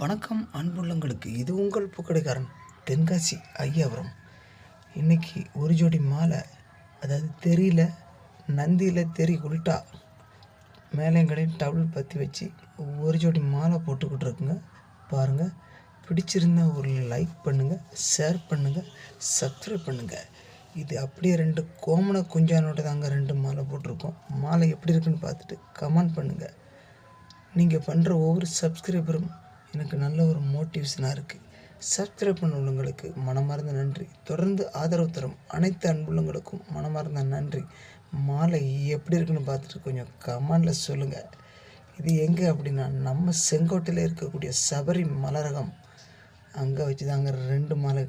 வணக்கம் அன்புள்ளங்களுக்கு. இது உங்கள் புக்கடைக்காரன் தென்காசி ஐயாபுரம். இன்றைக்கி ஒரு ஜோடி மாலை அதாவது தெரியல நந்தியில் தெரி உல்ட்டா மேலேங்கடையும் டபுள் பற்றி வச்சு ஒரு ஜோடி மாலை போட்டுக்கிட்டு இருக்குங்க பாருங்கள் பிடிச்சிருந்தா ஒரு லைக் பண்ணுங்கள் ஷேர் பண்ணுங்கள் சப்ஸ்கிரைப் பண்ணுங்கள் இது அப்படியே ரெண்டு கோமண குஞ்சானோட தாங்க ரெண்டு மாலை போட்டிருக்கோம். மாலை எப்படி இருக்குன்னு பார்த்துட்டு கமெண்ட் பண்ணுங்கள் நீங்கள் பண்ணுற ஒவ்வொரு சப்ஸ்கிரைபரும் எனக்கு நல்ல ஒரு மோட்டிவேஷனாக இருக்குது சப்ஸ்கிரைப் பண்ண உள்ளவங்களுக்கு மனமார்ந்த நன்றி. தொடர்ந்து ஆதரவு தரும் அனைத்து அன்புள்ளங்களுக்கும் மனமார்ந்த நன்றி. மாலை எப்படி இருக்குன்னு பார்த்துட்டு கொஞ்சம் கமெண்டில் சொல்லுங்கள் இது எங்கே அப்படின்னா நம்ம செங்கோட்டையில் இருக்கக்கூடிய சபரி மலரகம். அங்கே வச்சு தாங்க ரெண்டு மாலை